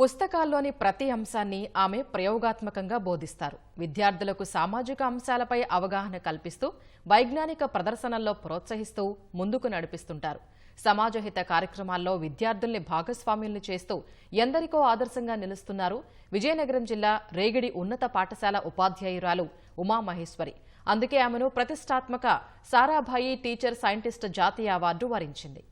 పుస్తకాల్లోని ప్రతి అంశాన్ని ఆమె ప్రయోగాత్మకంగా బోధిస్తారు. విద్యార్థులకు సామాజిక అంశాలపై అవగాహన కల్పిస్తూ వైజ్ఞానిక ప్రదర్శనల్లో ప్రోత్సహిస్తూ ముందుకు నడిపిస్తుంటారు. సమాజహిత కార్యక్రమాల్లో విద్యార్థుల్ని భాగస్వామ్యుల్ని చేస్తూ ఎందరికో ఆదర్శంగా నిలుస్తున్నారు విజయనగరం జిల్లా రేగిడి ఉన్నత పాఠశాల ఉపాధ్యాయురాలు ఉమామహేశ్వరి. అందుకే ఆమెను ప్రతిష్టాత్మక సారాభాయి టీచర్ సైంటిస్ట్ జాతీయ అవార్డు వరించింది.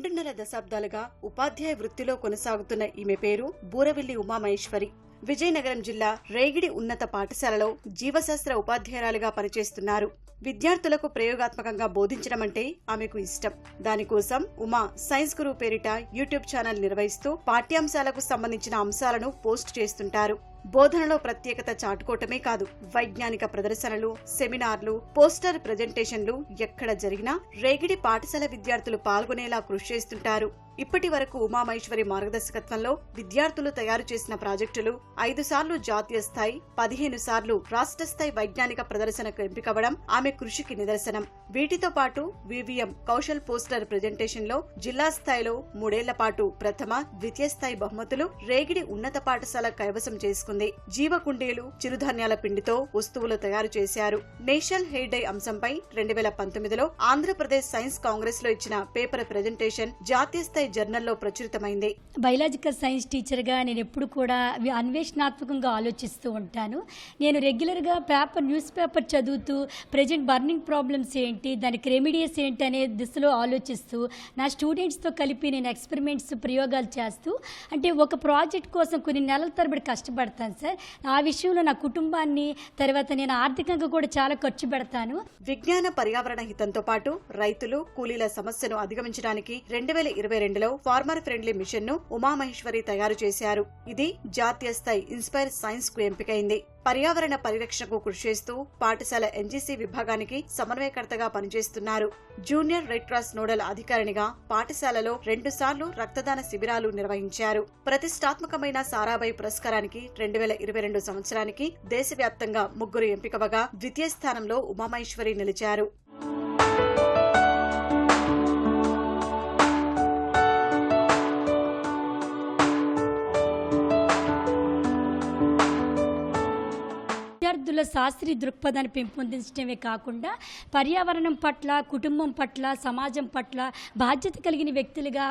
రెండున్నర దశాబ్దాలుగా ఉపాధ్యాయ వృత్తిలో కొనసాగుతున్న ఈమె పేరు బూరవిల్లి ఉమామహేశ్వరి. విజయనగరం జిల్లా రేగిడి ఉన్నత పాఠశాలలో జీవశాస్త్ర ఉపాధ్యాయురాలుగా పనిచేస్తున్నారు. విద్యార్థులకు ప్రయోగాత్మకంగా బోధించడం అంటే ఆమెకు ఇష్టం. దానికోసం ఉమా సైన్స్ గురువు పేరిట యూట్యూబ్ ఛానల్ నిర్వహిస్తూ పాఠ్యాంశాలకు సంబంధించిన అంశాలను పోస్ట్ చేస్తుంటారు. బోధనలో ప్రత్యేకత చాటుకోవటమే కాదు వైజ్ఞానిక ప్రదర్శనలు సెమినార్లు పోస్టర్ ప్రజెంటేషన్లు ఎక్కడ జరిగినా రేగిడి పాఠశాల విద్యార్థులు పాల్గొనేలా కృషి చేస్తుంటారు. ఇప్పటి వరకు ఉమామహేశ్వరి మార్గదర్శకత్వంలో విద్యార్థులు తయారు చేసిన ప్రాజెక్టులు ఐదు సార్లు జాతీయ స్థాయి పదిహేను సార్లు రాష్ట్ర స్థాయి వైజ్ఞానిక ప్రదర్శనకు ఎంపికవడం ఆమె కృషికి నిదర్శనం. వీటితో పాటు వివిఎం కౌశల్ పోస్టర్ ప్రజెంటేషన్లో జిల్లా స్థాయిలో మూడేళ్ళ పాటు ప్రథమ ద్వితీయ స్థాయి బహుమతులు రేగిడి ఉన్నత పాఠశాల కైవసం చేసుకుంది. జీవ కుండీలు చిరుధాన్యాల పిండితో వస్తువులు తయారు చేశారు. నేషనల్ హెయిర్ డై అంశంపై రెండు వేల పంతొమ్మిదిలో ఆంధ్రప్రదేశ్ సైన్స్ కాంగ్రెస్లో ఇచ్చిన పేపర్ ప్రజెంటేషన్ జాతీయ స్థాయి జర్నల్లో ప్రచురితమైంది. బయలాజికల్ సైన్స్ టీచర్గా నేను ఎప్పుడు కూడా అన్వేషణాత్మకంగా ఆలోచిస్తూ ఉంటాను. నేను రెగ్యులర్గా పేపర్ న్యూస్ పేపర్ చదువుతూ ప్రజెంట్ బర్నింగ్ ప్రాబ్లమ్స్ ఏంటి దానికి రెమిడియస్ ఏంటి అనే దిశలో ఆలోచిస్తూ నా స్టూడెంట్స్తో కలిపి నేను ఎక్స్పెరిమెంట్స్ ప్రయోగాలు చేస్తూ అంటే ఒక ప్రాజెక్ట్ కోసం కొన్ని నెలల తరబడి కష్టపడతాను సార్. ఆ విషయంలో నా కుటుంబాన్ని తర్వాత నేను ఆర్థికంగా కూడా చాలా ఖర్చు పెడతాను. విజ్ఞాన పర్యావరణ హితంతో పాటు రైతులు కూలీల సమస్యను అధిగమించడానికి రెండు వేల ఇరవై రెండులో ఫార్మర్ ఫ్రెండ్లీ మిషన్ను ఉమామహేశ్వరి తయారు చేశారు. ఇది జాతీయ స్థాయి ఇన్స్పైర్ సైన్స్కు ఎంపికైంది. పర్యావరణ పరిరక్షణకు కృషి చేస్తూ పాఠశాల ఎన్జీసీ విభాగానికి సమన్వయకర్తగా పనిచేస్తున్నారు. జూనియర్ రెడ్ క్రాస్ నోడల్ అధికారినిగా పాఠశాలలో రెండు సార్లు రక్తదాన శిబిరాలు నిర్వహించారు. ప్రతిష్టాత్మకమైన సారాభాయ్ పురస్కారానికి రెండు వేల ఇరవై రెండు సంవత్సరానికి దేశవ్యాప్తంగా ముగ్గురు ఎంపికవగా ద్వితీయ స్థానంలో ఉమామహేశ్వరి నిలిచారు. విద్యార్థుల శాస్త్రీయ దృక్పథాన్ని పెంపొందించడమే కాకుండా పర్యావరణం పట్ల కుటుంబం పట్ల సమాజం పట్ల బాధ్యత కలిగిన వ్యక్తులుగా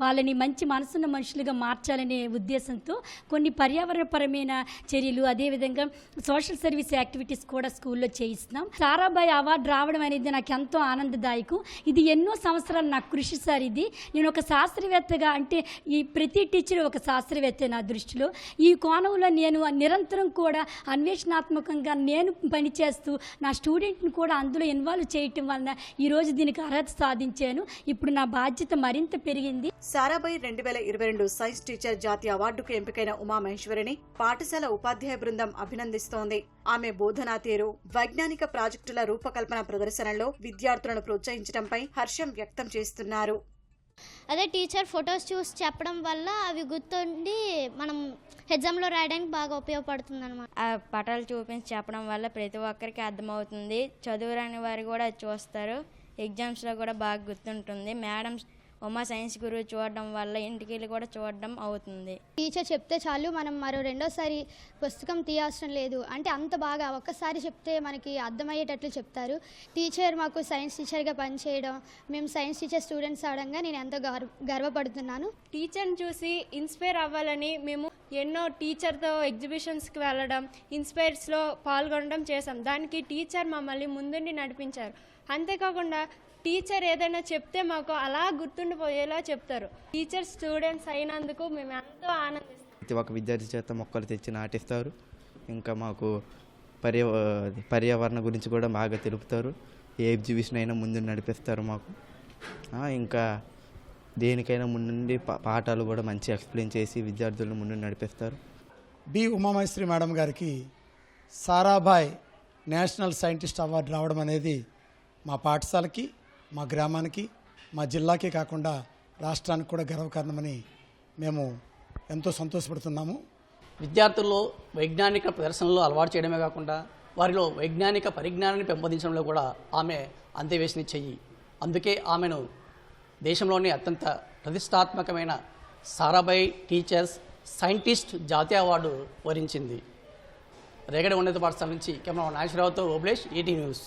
వాళ్ళని మంచి మనసున్న మనుషులుగా మార్చాలనే ఉద్దేశంతో కొన్ని పర్యావరణపరమైన చర్యలు అదేవిధంగా సోషల్ సర్వీస్ యాక్టివిటీస్ కూడా స్కూల్లో చేయిస్తున్నాం. సారాబాయి అవార్డు రావడం అనేది నాకు ఎంతో ఆనందదాయకం. ఇది ఎన్నో సంవత్సరాలు నాకు కృషి సార్ ఇది. నేను ఒక శాస్త్రవేత్తగా అంటే ఈ ప్రతి టీచర్ ఒక శాస్త్రవేత్త నా దృష్టిలో. ఈ కోణంలో నేను నిరంతరం కూడా అన్వేషణ అన్వేషణాత్మకంగా నేను పనిచేస్తూ నా స్టూడెంట్ని కూడా అందులో ఇన్వాల్వ్ చేయటం వలన ఈరోజు దీనికి అర్హత సాధించాను. ఇప్పుడు నా బాధ్యత మరింత పెరిగింది. సారాభాయ్ రెండు వేల ఇరవై రెండు సైన్స్ టీచర్ జాతీయ అవార్డుకు ఎంపికైన ఉమామహేశ్వరిని పాఠశాల ఉపాధ్యాయ బృందం అభినందిస్తోంది. ఆమె బోధనా తీరు వైజ్ఞానిక ప్రాజెక్టుల రూపకల్పన ప్రదర్శనలో విద్యార్థులను ప్రోత్సహించడంపై హర్షం వ్యక్తం చేస్తున్నారు. అదే టీచర్ ఫొటోస్ చూసి చెప్పడం వల్ల అవి గుర్తుండి మనం ఎగ్జామ్లో రాయడానికి బాగా ఉపయోగపడుతుంది అనమాట ఆ పటాలు చూపించి చెప్పడం వల్ల ప్రతి ఒక్కరికి అర్థమవుతుంది. చదువురాని వారు కూడా చూస్తారు. ఎగ్జామ్స్లో కూడా బాగా గుర్తుంటుంది. మేడం ఉమా సైన్స్ గురువు చూడడం వల్ల ఇంటికి వెళ్ళి కూడా చూడడం అవుతుంది. టీచర్ చెప్తే చాలు మనం మరో రెండోసారి పుస్తకం తీయవసరం లేదు. అంటే అంత బాగా ఒక్కసారి చెప్తే మనకి అర్థమయ్యేటట్లు చెప్తారు. టీచర్ మాకు సైన్స్ టీచర్గా పనిచేయడం మేము సైన్స్ టీచర్ స్టూడెంట్స్ అవడంగా నేను ఎంతో గర్వ గర్వపడుతున్నాను. టీచర్ని చూసి ఇన్స్పైర్ అవ్వాలని మేము ఎన్నో టీచర్తో ఎగ్జిబిషన్స్కి వెళ్ళడం ఇన్స్పైర్స్లో పాల్గొనడం చేశాం. దానికి టీచర్ మమ్మల్ని ముందుండి నడిపించారు. అంతేకాకుండా టీచర్ ఏదైనా చెప్తే మాకు అలా గుర్తుండిపోయేలా చెప్తారు. టీచర్ స్టూడెంట్స్ అయినందుకు మేము ఎంతో ఆనందిస్తాం. ప్రతి ఒక్క విద్యార్థి చేత మొక్కలు తెచ్చి నాటిస్తారు. ఇంకా మాకు పర్యవ పర్యావరణ గురించి కూడా బాగా తెలుపుతారు. ఏ ఎగ్జిబిషన్ అయినా ముందు నడిపిస్తారు మాకు. ఇంకా దేనికైనా ముందుండి పా- పాఠాలు కూడా మంచి ఎక్స్ప్లెయిన్ చేసి విద్యార్థులను ముందు నడిపిస్తారు. బి. ఉమామహేశ్వరి మేడం గారికి సారాభాయ్ నేషనల్ సైంటిస్ట్ అవార్డు రావడం అనేది మా పాఠశాలకి మా గ్రామానికి మా జిల్లాకే కాకుండా రాష్ట్రానికి కూడా గర్వకారణమని మేము ఎంతో సంతోషపడుతున్నాము. విద్యార్థుల్లో వైజ్ఞానిక ప్రదర్శనలు అలవాటు చేయడమే కాకుండా వారిలో వైజ్ఞానిక పరిజ్ఞానాన్ని పెంపొందించడంలో కూడా ఆమె అంత్యవేసిన చెయ్యి. అందుకే ఆమెను దేశంలోని అత్యంత ప్రతిష్టాత్మకమైన సారాభాయ్ టీచర్స్ సైంటిస్ట్ జాతీయ అవార్డు వరించింది. రేగడి ఉన్నత పాఠశాల నుంచి కెమెరా నాగేశ్వరరావుతో ఓబ్లేష్ ఈటీ న్యూస్.